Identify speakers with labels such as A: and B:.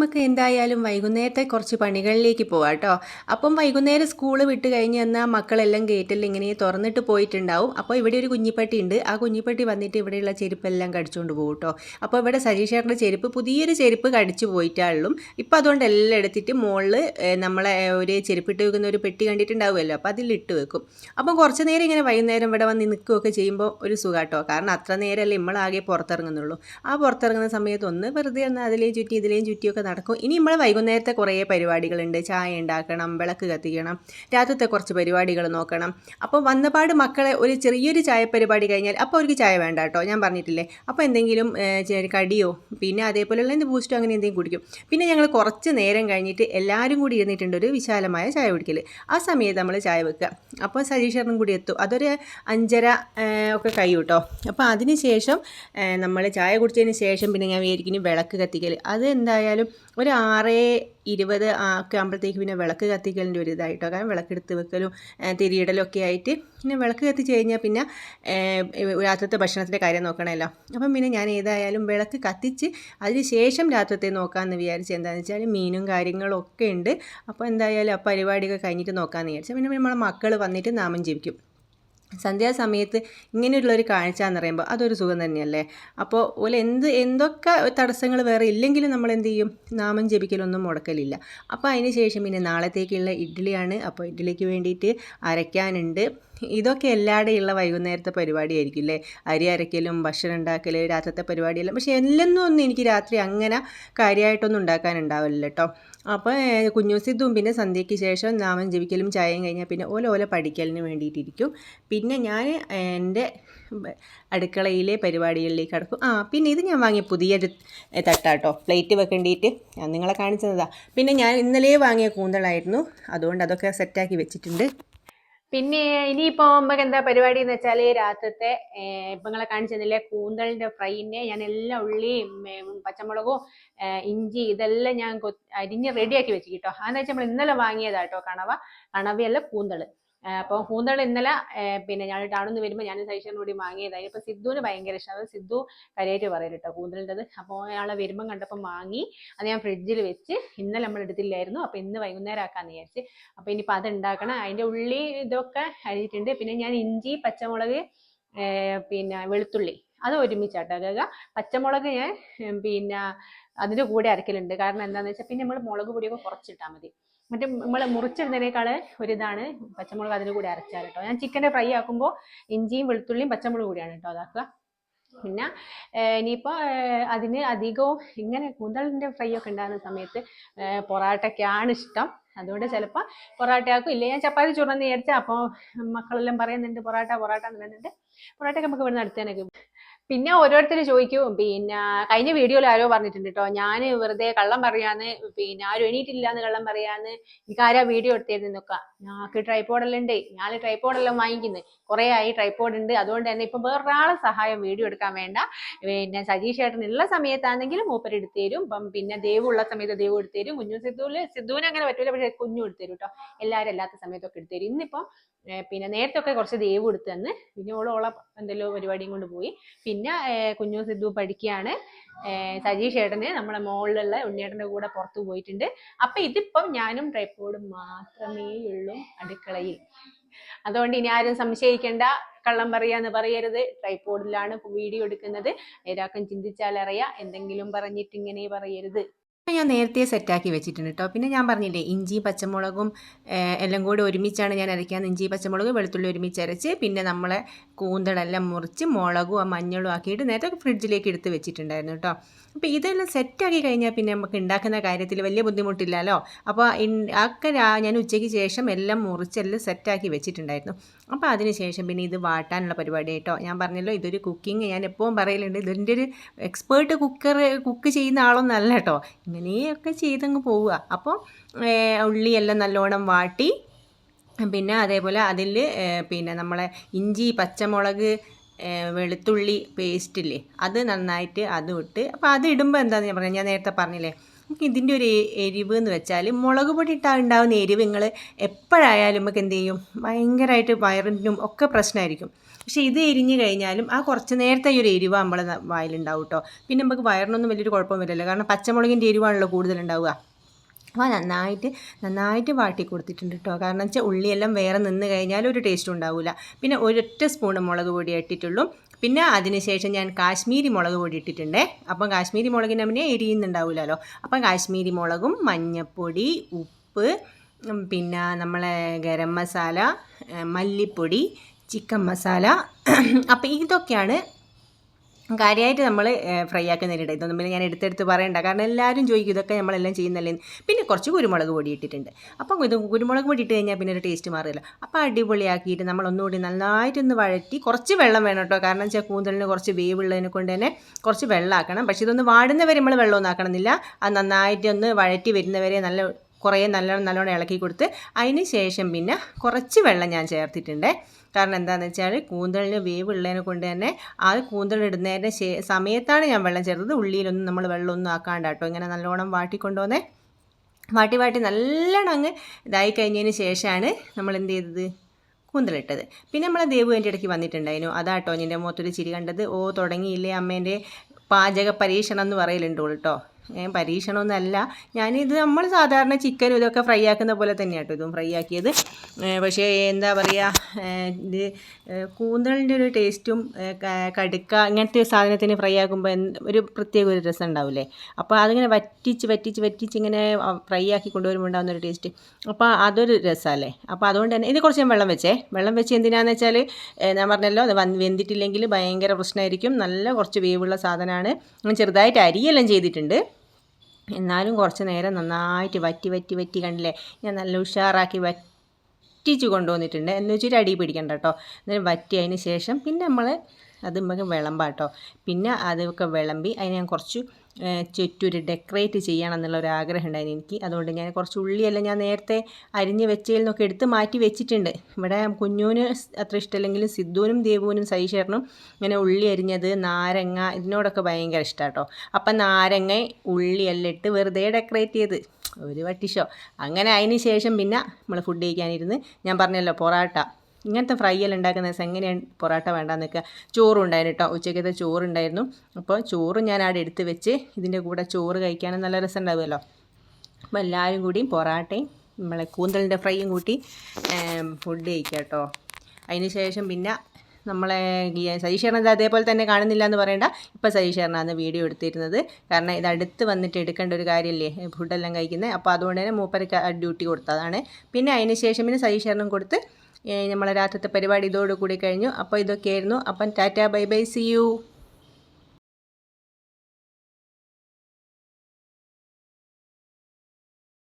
A: നമുക്ക് എന്തായാലും വൈകുന്നേരത്തെ കുറച്ച് പണികളിലേക്ക് പോവാം കേട്ടോ. അപ്പം വൈകുന്നേരം സ്കൂൾ വിട്ട് കഴിഞ്ഞ് എന്നാൽ മക്കളെല്ലാം ഗേറ്റിൽ ഇങ്ങനെ തുറന്നിട്ട് പോയിട്ടുണ്ടാവും. അപ്പോൾ ഇവിടെ ഒരു കുഞ്ഞിപ്പട്ടി ഉണ്ട്. ആ കുഞ്ഞിപ്പട്ടി വന്നിട്ട് ഇവിടെയുള്ള ചെരുപ്പെല്ലാം കടിച്ചുകൊണ്ട് പോകും കേട്ടോ. അപ്പോൾ ഇവിടെ സജീഷേട്ടന്റെ ചെരുപ്പ് പുതിയൊരു ചെരുപ്പ് കടിച്ചു പോയിട്ടാളും. ഇപ്പോൾ അതുകൊണ്ട് എല്ലാം എടുത്തിട്ട് മുകളിൽ നമ്മളെ ഒരു ചെരുപ്പിട്ട് വെക്കുന്ന ഒരു പെട്ടി കണ്ടിട്ടുണ്ടാവുമല്ലോ. അപ്പോൾ അതിലിട്ട് വെക്കും. അപ്പം കുറച്ച് നേരം ഇങ്ങനെ വൈകുന്നേരം ഇവിടെ വന്ന് നിൽക്കുകയൊക്കെ ചെയ്യുമ്പോൾ ഒരു സുഖാട്ടോ കാരണം അത്ര നേരമല്ലേ നമ്മളാകെ പുറത്തിറങ്ങുന്നുള്ളൂ. ആ പുറത്തിറങ്ങുന്ന സമയത്ത് ഒന്ന് വെറുതെ ഒന്ന് അതിലേയും ചുറ്റി ഇതിലേയും ചുറ്റിയൊക്കെ നടക്കും. ഇനി നമ്മൾ വൈകുന്നേരത്തെ കുറേ പരിപാടികളുണ്ട്. ചായ ഉണ്ടാക്കണം വിളക്ക് കത്തിക്കണം രാത്രിത്തെ കുറച്ച് പരിപാടികൾ നോക്കണം. അപ്പോൾ വന്നപാട് മക്കളെ ഒരു ചെറിയൊരു ചായ പരിപാടി കഴിഞ്ഞാൽ അപ്പോൾ അവർക്ക് ചായ വേണ്ട കേട്ടോ. ഞാൻ പറഞ്ഞിട്ടില്ലേ? അപ്പോൾ എന്തെങ്കിലും കടിയോ പിന്നെ അതേപോലെയുള്ള എന്ത് ബൂസ്റ്റോ അങ്ങനെ എന്തെങ്കിലും കുടിക്കും. പിന്നെ ഞങ്ങൾ കുറച്ച് നേരം കഴിഞ്ഞിട്ട് എല്ലാവരും കൂടി ഇരുന്നിട്ടുണ്ട് ഒരു വിശാലമായ ചായ കുടിക്കൽ ആ സമയത്ത് നമ്മൾ ചായ വെക്കുക. അപ്പോൾ സജീഷറിനും കൂടി എത്തും. അതൊരു അഞ്ചര ഒക്കെ കഴിയും അപ്പോൾ അതിന് ശേഷം നമ്മൾ ചായ കുടിച്ചതിന് ശേഷം പിന്നെ ഞാൻ വിചാരിക്കുന്നു വിളക്ക് കത്തിക്കൽ അത് എന്തായാലും ഒരു ആറ് ഇരുപത് ഒക്കെ ആകുമ്പോഴത്തേക്ക് പിന്നെ വിളക്ക് കത്തിക്കലിന്റെ ഒരു ഇതായിട്ടോ. കാരണം വിളക്കെടുത്ത് വെക്കലും തിരിയിടലും ഒക്കെ ആയിട്ട് പിന്നെ വിളക്ക് കത്തിച്ച് കഴിഞ്ഞാൽ പിന്നെ രാത്രിത്തെ ഭക്ഷണത്തിന്റെ കാര്യം നോക്കണമല്ലോ. അപ്പം പിന്നെ ഞാൻ ഏതായാലും വിളക്ക് കത്തിച്ച് അതിന് ശേഷം രാത്രിത്തെ നോക്കാമെന്ന് വിചാരിച്ച് എന്താണെന്ന് വെച്ചാൽ മീനും കാര്യങ്ങളും ഒക്കെ ഉണ്ട്. അപ്പോൾ എന്തായാലും ആ പരിപാടിയൊക്കെ കഴിഞ്ഞിട്ട് നോക്കാമെന്ന് വിചാരിച്ചു. പിന്നെ നമ്മളെ മക്കൾ വന്നിട്ട് നാമം ജപിക്കും. സന്ധ്യാസമയത്ത് ഇങ്ങനെയുള്ളൊരു കാഴ്ച എന്ന് പറയുമ്പോൾ അതൊരു സുഖം തന്നെയല്ലേ? അപ്പോൾ ഓലെ എന്ത് എന്തൊക്കെ തടസ്സങ്ങൾ വേറെ ഇല്ലെങ്കിലും നമ്മൾ എന്ത് ചെയ്യും നാമം ജപിക്കലൊന്നും മുടക്കലില്ല. അപ്പോൾ അതിന് ശേഷം പിന്നെ നാളത്തേക്കുള്ള ഇഡ്ഡലിയാണ്. അപ്പോൾ ഇഡ്ഡലിക്ക് വേണ്ടിയിട്ട് അരയ്ക്കാനുണ്ട്. ഇതൊക്കെ എല്ലാവരുടെയുള്ള വൈകുന്നേരത്തെ പരിപാടിയായിരിക്കും അല്ലേ അരി അരയ്ക്കലും ഭക്ഷണം ഉണ്ടാക്കൽ രാത്രിത്തെ പരിപാടിയെല്ലാം. പക്ഷേ എല്ലാം ഒന്നും എനിക്ക് രാത്രി അങ്ങനെ കാര്യമായിട്ടൊന്നും ഉണ്ടാക്കാനുണ്ടാവില്ല കേട്ടോ അപ്പോൾ ഏഹ്, കുഞ്ഞു സിദ്ധും പിന്നെ സന്ധ്യയ്ക്ക് ശേഷം നാമം ജീവിക്കലും ചായയും കഴിഞ്ഞാൽ പിന്നെ ഓല ഓല പഠിക്കലിന് വേണ്ടിയിട്ടിരിക്കും. പിന്നെ ഞാൻ എന്റെ അടുക്കളയിലെ പരിപാടികളിലേക്ക് കടക്കും. ആ പിന്നെ ഇത് ഞാൻ വാങ്ങിയ പുതിയൊരു തട്ടാട്ടോ പ്ലേറ്റ് വെക്കേണ്ടിയിട്ട് ഞാൻ നിങ്ങളെ കാണിച്ചതാ. പിന്നെ ഞാൻ ഇന്നലെ വാങ്ങിയ കൂന്തളായിരുന്നു. അതുകൊണ്ട് അതൊക്കെ സെറ്റാക്കി വെച്ചിട്ടുണ്ട്.
B: പിന്നെ ഇനിയിപ്പോ നമുക്ക് എന്താ പരിപാടി എന്ന് വെച്ചാൽ രാത്രിത്തെ ഇപ്പൊ നിങ്ങളെ കാണിച്ചതിലെ കൂന്തളിന്റെ ഫ്രൈനെ ഞാൻ എല്ലാ ഉള്ളിയും പച്ചമുളകും ഇഞ്ചി ഇതെല്ലാം ഞാൻ അരിഞ്ഞ് റെഡിയാക്കി വെച്ചു കേട്ടോ. അതെന്ന് വെച്ചാൽ നമ്മൾ ഇന്നലെ വാങ്ങിയതാട്ടോ കണവ. കണവയല്ല കൂന്തൾ. ഏർ അപ്പൊ കൂന്തൾ ഇന്നലെ പിന്നെ ഞാൻ ടൗണിൽ നിന്ന് വരുമ്പോൾ ഞാൻ സൈഷനും കൂടി വാങ്ങിയതായി ഇപ്പൊ സിദ്ധുവിന് ഭയങ്കര ഇഷ്ടം. അത് സിദ്ധു കരയേറ്റ് പറയും കേട്ടോ കൂന്തളിന്റെത് അപ്പോൾ അയാളെ വരുമ്പം കണ്ടപ്പോൾ വാങ്ങി അത് ഞാൻ ഫ്രിഡ്ജിൽ വെച്ച് ഇന്നലെ നമ്മൾ എടുത്തില്ലായിരുന്നു. അപ്പൊ ഇന്ന് വൈകുന്നേരം ആക്കാന്ന് വിചാരിച്ച്. അപ്പൊ ഇനിയിപ്പോൾ അത് ഉണ്ടാക്കണം അതിന്റെ ഉള്ളി ഇതൊക്കെ അരിഞ്ഞിട്ടുണ്ട്. പിന്നെ ഞാൻ ഇഞ്ചി പച്ചമുളക് പിന്നെ വെളുത്തുള്ളി. അത് ഒരുമിച്ചാട്ടോ. കേൾക്കുക പച്ചമുളക് ഞാൻ പിന്നെ അതിന്റെ കൂടെ അരക്കലുണ്ട്. കാരണം എന്താണെന്ന് വെച്ചാൽ പിന്നെ നമ്മൾ മുളക് പൊടിയൊക്കെ കുറച്ചിട്ടാൽ മതി. മറ്റേ നമ്മൾ മുറിച്ചിടുന്നതിനേക്കാൾ ഒരിതാണ് പച്ചമുളക് അതിന്റെ കൂടെ അരച്ചാൽ കേട്ടോ. ഞാൻ ചിക്കന്റെ ഫ്രൈ ആക്കുമ്പോൾ ഇഞ്ചിയും വെളുത്തുള്ളിയും പച്ചമുളക് കൂടിയാണ് കേട്ടോ അതാക്കുക. പിന്നെ ഇനിയിപ്പോൾ അതിന് അധികവും ഇങ്ങനെ കൂന്തളിന്റെ ഫ്രൈ ഒക്കെ ഉണ്ടാകുന്ന സമയത്ത് പൊറാട്ടയ്ക്കാണ് ഇഷ്ടം. അതുകൊണ്ട് ചിലപ്പോൾ പൊറാട്ട ആക്കും ഇല്ല ഞാൻ ചപ്പാത്തി ചുടന്ന് വിചാരിച്ചാൽ അപ്പോൾ മക്കളെല്ലാം പറയുന്നുണ്ട് പൊറാട്ട പൊറാട്ട എന്ന് പറയുന്നുണ്ട്. പൊറാട്ടയൊക്കെ നമുക്ക് ഇവിടുന്ന് അടുത്ത് പിന്നെ ഓരോരുത്തർ ചോദിക്കും പിന്നെ കഴിഞ്ഞ വീഡിയോയിൽ ആരോ പറഞ്ഞിട്ടുണ്ട് കേട്ടോ ഞാൻ വെറുതെ കള്ളം പറയാന്ന് പിന്നെ ആരും എണീറ്റില്ല എന്ന് കള്ളം പറയാന്ന് എനിക്ക് ആരാ വീഡിയോ എടുത്തിരുന്നൊക്കെ ഞങ്ങൾക്ക് ട്രൈപ്പോഡെല്ലാം ഉണ്ട് ഞാൻ ട്രൈപ്പോഡെല്ലാം വാങ്ങിക്കുന്നത് കുറേ ആയി ട്രൈപ്പോഡ് ഉണ്ട്. അതുകൊണ്ട് തന്നെ ഇപ്പം വേറൊരാളെ സഹായം വീഡിയോ എടുക്കാൻ വേണ്ട. പിന്നെ സജീഷ് ചേട്ടൻ ഉള്ള സമയത്താണെങ്കിലും മൂപ്പര് എടുത്തു തരും. ഇപ്പം പിന്നെ ദേവ് ഉള്ള സമയത്ത് ദേവ് എടുത്തു തരും. കുഞ്ഞു സിദ്ധുവിൽ സിദ്ധുവിന് അങ്ങനെ പറ്റൂല പക്ഷേ കുഞ്ഞു എടുത്തു തരും കേട്ടോ എല്ലാവരും അല്ലാത്ത സമയത്തൊക്കെ എടുത്തു ഇന്നിപ്പം പിന്നെ നേരത്തെ ഒക്കെ കുറച്ച് ദേവ് കൊടുത്തു തന്ന്. പിന്നെ ഓൾ ഓളെ എന്തെല്ലോ പരിപാടിയും കൊണ്ട് പോയി. പിന്നെ കുഞ്ഞു സിദ്ധു പഠിക്കുകയാണ് സജീഷ് ഏട്ടന് നമ്മുടെ മോളിലുള്ള ഉണ്ണിയേട്ടന്റെ കൂടെ പുറത്തു പോയിട്ടുണ്ട്. അപ്പൊ ഇതിപ്പം ഞാനും ട്രൈപ്പോഡും മാത്രമേ ഉള്ളൂ അടുക്കളയിൽ. അതുകൊണ്ട് ഇനി ആരും സംശയിക്കേണ്ട. കള്ളം പറയാന്ന് പറയരുത്. ട്രൈപ്പോഡിലാണ് വീഡിയോ എടുക്കുന്നത്. ഏതാക്കും ചിന്തിച്ചാൽ അറിയാം എന്തെങ്കിലും പറഞ്ഞിട്ട് ഇങ്ങനെ പറയരുത്.
A: ഞാൻ നേരത്തെ സെറ്റാക്കി വെച്ചിട്ടുണ്ട് കേട്ടോ പിന്നെ ഞാൻ പറഞ്ഞില്ലേ ഇഞ്ചി പച്ചമുളകും എല്ലാം കൂടി ഒരുമിച്ചാണ് ഞാൻ അരയ്ക്കാൻ ഇഞ്ചി പച്ചമുളക് വെളുത്തുള്ളി ഒരുമിച്ച് അരച്ച് പിന്നെ നമ്മളെ കൂന്തളെല്ലാം മുറിച്ച് മുളകും ആ മഞ്ഞളും ആക്കിയിട്ട് നേരത്തെ ഫ്രിഡ്ജിലേക്ക് എടുത്ത് വെച്ചിട്ടുണ്ടായിരുന്നു കേട്ടോ അപ്പോൾ ഇതെല്ലാം സെറ്റാക്കി കഴിഞ്ഞാൽ പിന്നെ നമുക്ക് ഉണ്ടാക്കുന്ന കാര്യത്തിൽ വലിയ ബുദ്ധിമുട്ടില്ലല്ലോ? അപ്പോൾ ഒക്കെ ഞാൻ ഉച്ചയ്ക്ക് ശേഷം എല്ലാം മുറിച്ച് എല്ലാം സെറ്റാക്കി വെച്ചിട്ടുണ്ടായിരുന്നു. അപ്പോൾ അതിന് ശേഷം പിന്നെ ഇത് വാട്ടാനുള്ള പരിപാടി കേട്ടോ ഞാൻ പറഞ്ഞല്ലോ ഇതൊരു കുക്കിംഗ് ഞാൻ എപ്പോഴും പറയലുണ്ട് ഇതിന്റെ ഒരു എക്സ്പേർട്ട് കുക്കർ കുക്ക് ചെയ്യുന്ന ആളൊന്നല്ല കേട്ടോ ഇങ്ങനെയൊക്കെ ചെയ്തങ്ങ് പോവുക. അപ്പോൾ ഉള്ളിയെല്ലാം നല്ലോണം വാട്ടി പിന്നെ അതേപോലെ അതിൽ പിന്നെ നമ്മളെ ഇഞ്ചി പച്ചമുളക് വെളുത്തുള്ളി പേസ്റ്റില്ലേ അത് നന്നായിട്ട് അതും ഇട്ട് അപ്പോൾ അത് ഇടുമ്പോൾ എന്താണെന്ന് ഞാൻ പറഞ്ഞത് ഞാൻ നേരത്തെ പറഞ്ഞില്ലേ ഇതിന്റെ ഒരു എരിവ് എന്ന് വെച്ചാൽ മുളക് പൊടി ഇട്ടാൽ ഉണ്ടാകുന്ന എരിവ് നിങ്ങൾ എപ്പോഴായാലും നമുക്ക് എന്ത് ചെയ്യും? ഭയങ്കരമായിട്ട് വയറിനും ഒക്കെ പ്രശ്നമായിരിക്കും. പക്ഷേ ഇത് എരിഞ്ഞ് കഴിഞ്ഞാലും ആ കുറച്ച് നേരത്തെ ഈ ഒരു എരിവ് നമ്മളെ വായിലുണ്ടാവും കേട്ടോ പിന്നെ നമുക്ക് വയറിനൊന്നും വലിയൊരു കുഴപ്പം വരില്ല കാരണം പച്ചമുളകിന്റെ എരിവാണല്ലോ കൂടുതലുണ്ടാവുക. അപ്പോൾ നന്നായിട്ട് നന്നായിട്ട് വാട്ടി കൊടുത്തിട്ടുണ്ട് കേട്ടോ കാരണം വെച്ചാൽ ഉള്ളിയെല്ലാം വേറെ നിന്ന് കഴിഞ്ഞാൽ ഒരു ടേസ്റ്റ് ഉണ്ടാവില്ല പിന്നെ ഒരൊറ്റ സ്പൂൺ മുളക് പൊടി ഇട്ടിട്ടുള്ളൂ. പിന്നെ അതിനുശേഷം ഞാൻ കാശ്മീരി മുളക് പൊടി ഇട്ടിട്ടുണ്ടേ. അപ്പം കാശ്മീരി മുളകിന് പിന്നെ എരിയുന്നുണ്ടാവില്ലല്ലോ അപ്പം കാശ്മീരി മുളകും മഞ്ഞൾപ്പൊടി ഉപ്പ് പിന്നെ നമ്മളെ ഗരം മസാല മല്ലിപ്പൊടി ചിക്കൻ മസാല അപ്പം ഇതൊക്കെയാണ് കാര്യമായിട്ട് നമ്മൾ ഫ്രൈ ആക്കുന്നില്ല ഇതൊന്നും പിന്നെ ഞാൻ എടുത്തെടുത്ത് പറയണ്ട. കാരണം എല്ലാവരും ചോദിക്കും ഇതൊക്കെ നമ്മളെല്ലാം ചെയ്യുന്നല്ലേ? പിന്നെ കുറച്ച് കുരുമുളക് പൊടി ഇട്ടിട്ടുണ്ട്. അപ്പം ഇത് കുരുമുളക് പൊടി ഇട്ട് കഴിഞ്ഞാൽ പിന്നെ ഒരു ടേസ്റ്റ് മാറില്ല. അപ്പോൾ അടിപൊളിയാക്കിയിട്ട് നമ്മൾ ഒന്നുകൂടി നന്നായിട്ടൊന്ന് വഴറ്റി കുറച്ച് വെള്ളം വേണം കേട്ടോ. കാരണം വെച്ചാൽ കൂന്തലിന് കുറച്ച് വേവുള്ളതിനെ കൊണ്ട് തന്നെ കുറച്ച് വെള്ളമാക്കണം. പക്ഷേ ഇതൊന്ന് വാടുന്നവരെ നമ്മൾ വെള്ളമൊന്നും ആക്കണമെന്നില്ല. അത് നന്നായിട്ട് ഒന്ന് വഴറ്റി വരുന്നവരെ നല്ല കുറേ നല്ലോണം നല്ലോണം ഇളക്കി കൊടുത്ത് അതിന് ശേഷം പിന്നെ കുറച്ച് വെള്ളം ഞാൻ ചേർത്തിട്ടുണ്ട്. കാരണം എന്താണെന്ന് വെച്ചാൽ കൂന്തലിന് വേവ് ഉള്ളതിനെ കൊണ്ട് തന്നെ ആ കൂന്തൽ ഇടുന്നതിന്റെ ശേ സമയത്താണ് ഞാൻ വെള്ളം ചേർത്തത്. ഉള്ളിയിലൊന്നും നമ്മൾ വെള്ളമൊന്നും ആക്കാണ്ട് കേട്ടോ. ഇങ്ങനെ നല്ലോണം വാട്ടിക്കൊണ്ടുവന്നേ. വാട്ടി വാട്ടി നല്ലോണം അങ്ങ് ഇതായി കഴിഞ്ഞതിന് ശേഷമാണ് നമ്മൾ എന്ത് ചെയ്തത്? കൂന്തലിട്ടത് പിന്നെ നമ്മളെ ദേവു എന്റെ ഇടയ്ക്ക് വന്നിട്ടുണ്ടായിരുന്നു. അതാട്ടോ എന്റെ മുഖത്തൊരു ചിരി കണ്ടത്. ഓ തുടങ്ങിയില്ലേ അമ്മേന്റെ പാചക പരീക്ഷണം എന്ന് പറയലുണ്ടോ കേട്ടോ. ഏ പരീക്ഷണമൊന്നുമല്ല. ഞാനിത് നമ്മൾ സാധാരണ ചിക്കൻ ഇതൊക്കെ ഫ്രൈ ആക്കുന്ന പോലെ തന്നെ കേട്ടോ ഇതും ഫ്രൈ ആക്കിയത്. പക്ഷേ എന്താ പറയുക ഇത് കൂന്തളിന്റെ ഒരു ടേസ്റ്റും കടുക്ക ഇങ്ങനത്തെ സാധനത്തിന് ഫ്രൈ ആക്കുമ്പോൾ ഒരു പ്രത്യേക ഒരു രസം ഉണ്ടാവില്ലേ? അപ്പോൾ അതിങ്ങനെ വറ്റിച്ച് വറ്റിച്ച് വറ്റിച്ച് ഇങ്ങനെ ഫ്രൈ ആക്കി കൊണ്ടുവരുമ്പോൾ ഉണ്ടാകുന്ന ഒരു ടേസ്റ്റ് അപ്പോൾ അതൊരു രസമല്ലേ അപ്പോൾ അതുകൊണ്ട് തന്നെ ഇത് കുറച്ച് ഞാൻ വെള്ളം വെച്ചേ. വെള്ളം വെച്ച് എന്തിനാന്ന് വെച്ചാൽ ഞാൻ പറഞ്ഞല്ലോ അത് വെന്തിട്ടില്ലെങ്കിൽ ഭയങ്കര പ്രശ്നമായിരിക്കും നല്ല കുറച്ച് വേവുള്ള സാധനമാണ് ഞാൻ ചെറുതായിട്ട് അരിയെല്ലാം ചെയ്തിട്ടുണ്ട്. എന്നാലും കുറച്ച് നേരം നന്നായിട്ട് വറ്റി വറ്റി വറ്റി കണ്ടില്ലേ? ഞാൻ നല്ല ഉഷാറാക്കി വറ്റിച്ച് കൊണ്ടുവന്നിട്ടുണ്ട്. എന്ന് വെച്ചിട്ട് അടി പിടിക്കണ്ട കേട്ടോ എന്നിട്ട് വറ്റി അതിന് ശേഷം പിന്നെ നമ്മൾ അത് നമുക്ക് വിളമ്പാം കേട്ടോ പിന്നെ അതൊക്കെ വിളമ്പി അതിന് ഞാൻ കുറച്ച് ചുറ്റൊരു ഡെക്കറേറ്റ് ചെയ്യണം എന്നുള്ള ഒരു ആഗ്രഹം ഉണ്ടായിരുന്നു എനിക്ക്. അതുകൊണ്ട് ഞാൻ കുറച്ച് ഉള്ളിയെല്ലാം ഞാൻ നേരത്തെ അരിഞ്ഞ് വെച്ചതിൽ നിന്നൊക്കെ എടുത്ത് മാറ്റി വെച്ചിട്ടുണ്ട്. ഇവിടെ കുഞ്ഞൂന് അത്ര ഇഷ്ടമല്ലെങ്കിലും സിദ്ധുവിനും ദേവുവിനും സൈശേറിനും ഇങ്ങനെ ഉള്ളി അരിഞ്ഞത് നാരങ്ങ ഇതിനോടൊക്കെ ഭയങ്കര ഇഷ്ടമാട്ടോ അപ്പം നാരങ്ങ ഉള്ളിയെല്ലാം ഇട്ട് വെറുതെ ഡെക്കറേറ്റ് ചെയ്ത്. ഒരു വട്ടിഷോ അങ്ങനെ അതിന് ശേഷം പിന്നെ നമ്മൾ ഫുഡ് കഴിക്കാനിരുന്ന് ഞാൻ പറഞ്ഞല്ലോ പൊറാട്ട. ഇങ്ങനത്തെ ഫ്രൈ എല്ലാം ഉണ്ടാക്കുന്ന ദിവസം എങ്ങനെയാണ് പൊറോട്ട വേണ്ടാന്ന് വെക്കുക ചോറും ഉണ്ടായിരുന്നു കേട്ടോ. ഉച്ചക്കത്തെ ചോറുണ്ടായിരുന്നു. അപ്പോൾ ചോറ് ഞാൻ അവിടെ എടുത്ത് വെച്ച് ഇതിന്റെ കൂടെ ചോറ് കഴിക്കാനും നല്ല രസം ഉണ്ടാവുമല്ലോ അപ്പോൾ എല്ലാവരും കൂടിയും പൊറാട്ടയും നമ്മളെ കൂന്തലിന്റെ ഫ്രൈയും കൂട്ടി ഫുഡ് കഴിക്കുക കേട്ടോ. അതിന് ശേഷം പിന്നെ നമ്മളെ സതീഷേറിന് അതേപോലെ തന്നെ കാണുന്നില്ല എന്ന് പറയണ്ട. ഇപ്പോൾ സജീഷേറിനാണ് വീഡിയോ എടുത്തിരുന്നത്. കാരണം ഇത് അടുത്ത് വന്നിട്ട് എടുക്കേണ്ട ഒരു കാര്യമല്ലേ ഫുഡെല്ലാം കഴിക്കുന്നത്. അപ്പോൾ അതുകൊണ്ട് തന്നെ മൂപ്പർക്ക് ഡ്യൂട്ടി കൊടുത്തതാണ്. പിന്നെ അതിന് ശേഷം പിന്നെ സജീഷേറിനും കൊടുത്ത് നമ്മളെ രാത്രിത്തെ പരിപാടി ഇതോടുകൂടി കഴിഞ്ഞു. അപ്പോൾ ഇതൊക്കെയായിരുന്നു. അപ്പം tata bye bye see you.